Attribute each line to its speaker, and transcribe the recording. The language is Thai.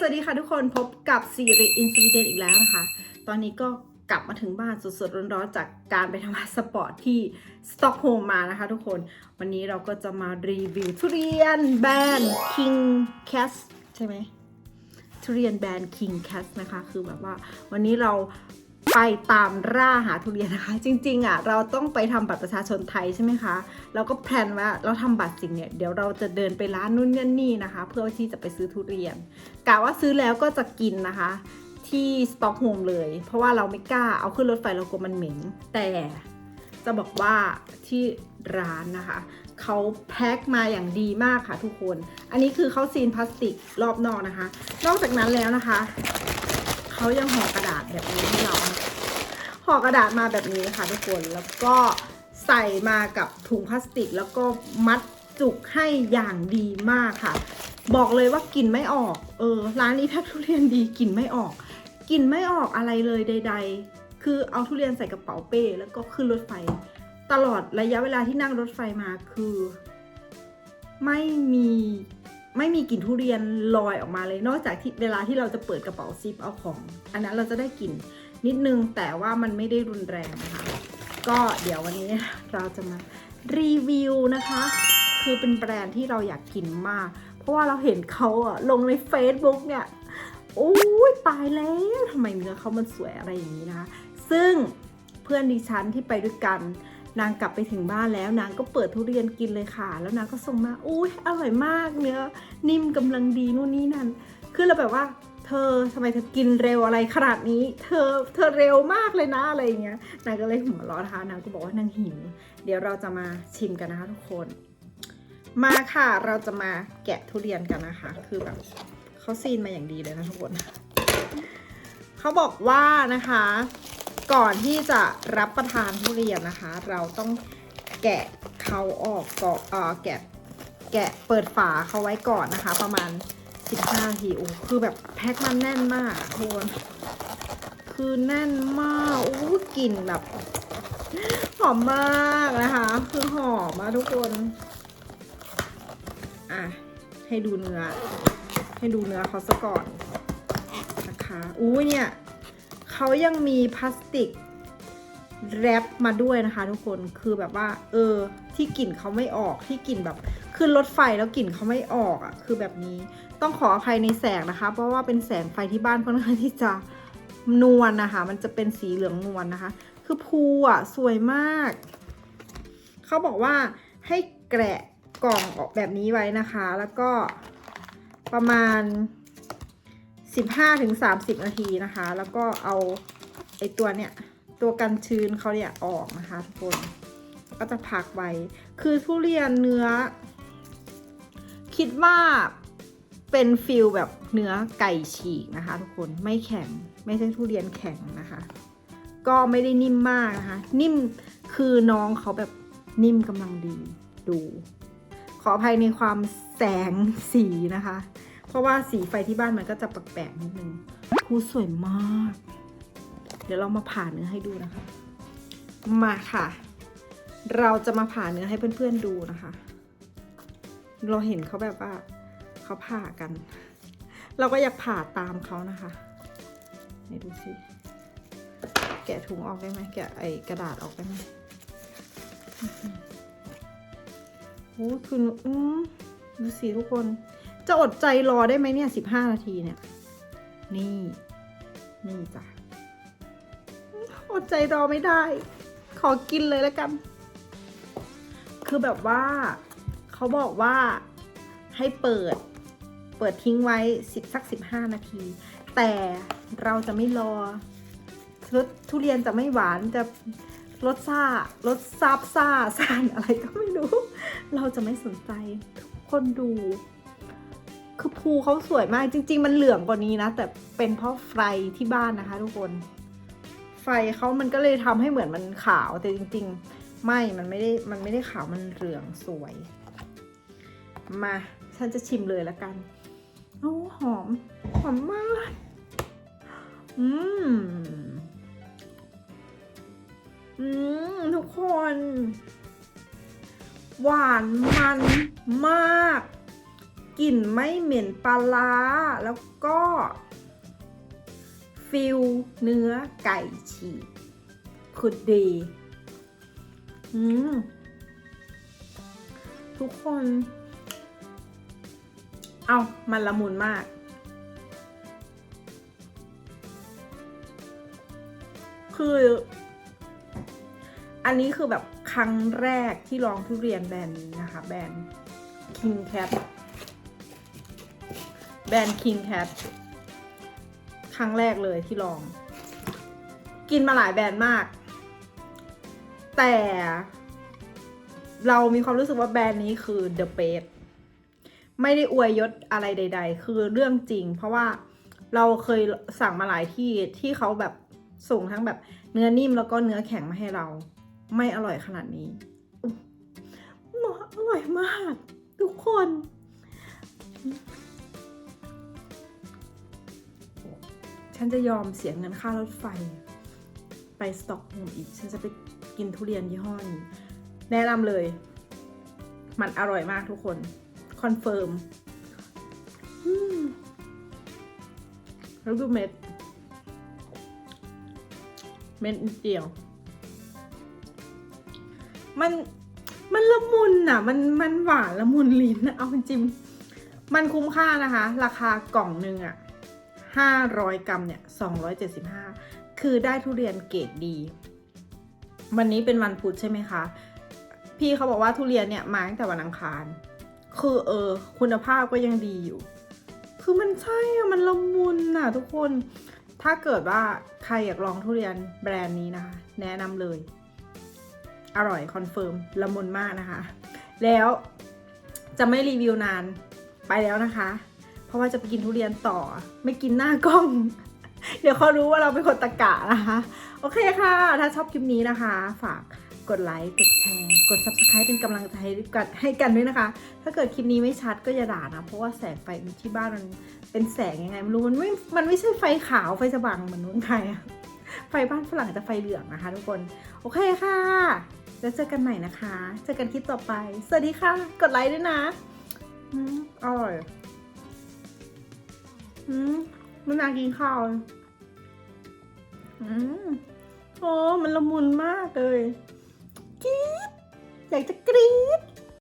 Speaker 1: สวัสดีค่ะทุกคนพบกับซีรีส์อินสวีเดนอีกแล้วนะคะ ตอนนี้ก็กลับมาถึงบ้านสดๆร้อนๆ จากการไปทำงาสปอร์ตที่สต็อกโฮล์มมานะคะทุกคน วันนี้เราก็จะมารีวิวทุเรียนแบรนด์คิงแคสใช่ไหมทุเรียนแบรนด์คิงแคสนะคะ คือแบบว่าวันนี้เรา ไปตามร่าหาทุเรียนนะคะ จริง ๆอะเราต้องไปทำบัตรประชาชนไทยใช่ไหมคะเราก็แพลนว่าเราทำบัตรจริงเนี่ยเดี๋ยวเราจะเดินไปร้านนู่นนี่นี่นะคะ เพื่อที่จะไปซื้อทุเรียนกะว่าซื้อแล้วก็จะกินนะคะ ที่สต็อกโฮมเลย เพราะว่าเราไม่กล้าเอาขึ้นรถไฟเรากลัวมันเหม็นแต่จะบอกว่าที่ร้านนะคะเขาแพ็คมาอย่างดีมากค่ะทุกคน อันนี้คือเขาซีนพลาสติกรอบนอกนะคะ นอกจากนั้นแล้วนะคะ เขายังห่อกระดาษแบบนี้ให้เราห่อกระดาษมาแบบนี้ค่ะทุกคนแล้วก็ใส่มากับถุงพลาสติก แล้วก็มัดจุกให้อย่างดีมากค่ะ บอกเลยว่ากลิ่นไม่ออก เออ ร้านนี้แพ็คทุเรียนดีกลิ่นไม่ออกกลิ่นไม่ออกอะไรเลยใด ๆ คือเอาทุเรียนใส่กระเป๋าเป้ แล้วก็ขึ้นรถไฟ ตลอดระยะเวลาที่นั่งรถไฟมาคือ ไม่มี ไม่มีกลิ่นทุเรียนลอยออกมาเลย นอกจากที่เวลาที่เราจะเปิดกระเป๋าซิปเอาของ อันนั้นเราจะได้กลิ่นนิดนึงแต่ว่ามันไม่ได้รุนแรงนะคะก็เดี๋ยววันนี้เราจะมารีวิวนะคะ คือเป็นแบรนด์ที่เราอยากกินมาก เพราะว่าเราเห็นเขาอะลงใน Facebook เนี่ยโอ้ยตายแล้วทำไมเนื้อเขามันสวยอะไรอย่างนี้นะคะ ซึ่งเพื่อนดิฉันที่ไปด้วยกัน นางกลับไปถึงบ้านแล้วนางก็เปิดทุเรียนกินเลยค่ะ แล้วนางก็ส่งมาอุ้ยอร่อยมากเนื้อนิ่มกำลังดีนู่นนี่นั่นคือเราแบบว่า เธอทำไมเธอกินเร็วอะไรขนาดนี้ เธอเธอเร็วมากเลยนะอะไรอย่างเงี้ยนางก็เลยหัวเร้อนนะคะนางก็บอกว่านางหิวเดี๋ยวเราจะมาชิมกันนะคะทุกคน มาค่ะเราจะมาแกะทุเรียนกันนะคะ คือแบบเขาซีนมาอย่างดีเลยนะทุกคนเขาบอกว่านะคะ ก่อนที่จะรับประทานทุเรียนนะคะ เราต้องแกะเขาออกก่อนเอ่อแกะแกะเปิดฝาเขาไว้ก่อนนะคะ ประมาณ 15นาทีโอ้คือแบบแพ็คมันแน่นมากทุกคนคือแน่นมากโอ้กลิ่นแบบหอมมากนะคะ คือหอมมากทุกคนอะให้ดูเนื้อ ให้ดูเนื้อเขาซะก่อนนะคะอู้เนี่ย เขายังมีพลาสติกแรปมาด้วยนะคะทุกคนคือแบบว่า เออ ที่กลิ่นเขาไม่ออกที่กลิ่นแบบขึ้นรถไฟแล้วกลิ่นเขาไม่ออกอะ่ะ คือแบบนี้ต้องขออภัยในแสงนะคะ เพราะว่าเป็นแสงไฟที่บ้านค่อนข้างที่จะนวลนะคะ มันจะเป็นสีเหลืองนวลนะคะ คือภูอะ สวยมาก เขาบอกว่าให้แกะกล่องออกแบบนี้ไว้นะคะ แล้วก็ประมาณ 15-30 นาทีนะคะ แล้วก็เอาไอตัวเนี่ยตัวกันชื้นเขาเนี่ยออกนะคะทุกคนก็จะพักไว้ คือทุเรียนเนื้อ คิดว่าเป็นฟิลแบบเนื้อไก่ฉีกนะคะ ทุกคนไม่แข็งไม่ใช่ทุเรียนแข็งนะคะ ก็ไม่ได้นิ่มมากนะคะ นิ่มคือน้องเขาแบบนิ่มกำลังดีดู ขออภัยในความแสงสีนะคะ เพราะว่าสีไฟที่บ้านมันก็จะแปลกๆนิดนึงภูสวยมาก เดี๋ยวเรามาผ่าเนื้อให้ดูนะคะ มาค่ะ เราจะมาผ่าเนื้อให้เพื่อนๆดูนะคะ เราเห็นเขาแบบว่าเขาผ่ากัน เราก็อยากผ่าตามเขานะคะไหนดูสิแกะถุงออกได้ไหมแกะไอกระดาษออกได้ไหมอื้อหือโอ้คืออืมดูสิทุกคน จะอดใจรอได้ไหมเนี่ยสิบห้านาทีเนี่ย นี่ นี่จ้ะ อดใจรอไม่ได้ ขอกินเลยแล้วกัน คือแบบว่า เขาบอกว่าให้เปิด เปิดทิ้งไว้สิบสักสิบห้านาที แต่เราจะไม่รอรสทุเรียนจะไม่หวานจะรสซ่ารสซาบซ่าซานอะไรก็ไม่รู้ เราจะไม่สนใจทุกคนดู คือภูเขาสวยมากจริง ๆ มันเหลืองกว่านี้นะ แต่เป็นเพราะไฟที่บ้านนะคะ ทุกคน ไฟเขามันก็เลยทำให้เหมือนมันขาวแต่จริง ๆ ไม่มันไม่ได้มันไม่ได้ขาวมันเหลืองสวย มาฉันจะชิมเลยละกันโอ้หอมหอมมาก อืมอืมทุกคน หวานมันมาก กลิ่นไม่เหม็นปลาร้าแล้วก็ฟิลเนื้อไก่ฉีกคือดี อืม ทุกคน เอามันละมุนมาก คือ อันนี้คือแบบครั้งแรกที่ลองทุเรียนแบรนด์นี้นะคะ แบรนด์ King Cat แบรนด์ King Cat ครั้งแรกเลยที่ลอง กินมาหลายแบรนด์มาก แต่เรามีความรู้สึกว่าแบรนด์นี้คือ the best ไม่ได้อวยยศอะไรใด ๆ คือเรื่องจริง เพราะว่าเราเคยสั่งมาหลายที่ที่เขาแบบส่งทั้งแบบเนื้อนิ่มแล้วก็เนื้อแข็งมาให้เรา ไม่อร่อยขนาดนี้อุ๊ยอร่อยมาก ทุกคน ฉันจะยอมเสียเงินค่ารถไฟ ไปสต็อกโฮมอีก ฉันจะไปกินทุเรียนยี่ห้อนี้แนะนำเลย มันอร่อยมากทุกคน คอนเฟิร์มแล้วดูเม็ด เม็ดเดียว มันมันละมุนอะ มันมันหวานละมุนลิ้น เอาจริง มันคุ้มค่านะคะ ราคากล่องหนึ่งอะ ห้าร้อยกรัมเนี่ยสองร้อยเจ็ดสิบห้าคือได้ทุเรียนเกรดดี วันนี้เป็นวันพุธใช่ไหมคะ พี่เขาบอกว่าทุเรียนเนี่ยมาตั้งแต่วันอังคาร คือเออ คุณภาพก็ยังดีอยู่ คือมันใช่อะมันละมุนอะทุกคน ถ้าเกิดว่าใครอยากลองทุเรียนแบรนด์นี้นะคะ แนะนำเลย อร่อยคอนเฟิร์มละมุนมากนะคะ แล้วจะไม่รีวิวนานไปแล้วนะคะ เพราะว่าจะไปกินทุเรียนต่อ ไม่กินหน้ากล้อง เดี๋ยวเขารู้ว่าเราเป็นคนตะกะนะคะ โอเคค่ะ ถ้าชอบคลิปนี้นะคะ ฝากกดไลค์ กดแชร์ กด subscribe เป็นกำลังใจให้กันให้กันด้วยนะคะ ถ้าเกิดคลิปนี้ไม่ชัดก็อย่าด่านะ เพราะว่าแสงไฟที่บ้านมันเป็นแสงยังไงไม่รู้ มันไม่ มันไม่ใช่ไฟขาวไฟสว่างเหมือนนู้นไทยอะไฟบ้านฝรั่งจะไฟเหลืองนะคะ ทุกคน โอเคค่ะ แล้วเจอกันใหม่นะคะ เจอกันคลิปต่อไป สวัสดีค่ะ กดไลค์ด้วยนะอืมอร่อย อืมมันน่ากินข้าว อืมโอ้มันละมุนมากเลยกรี๊ดอยากจะกรี๊ด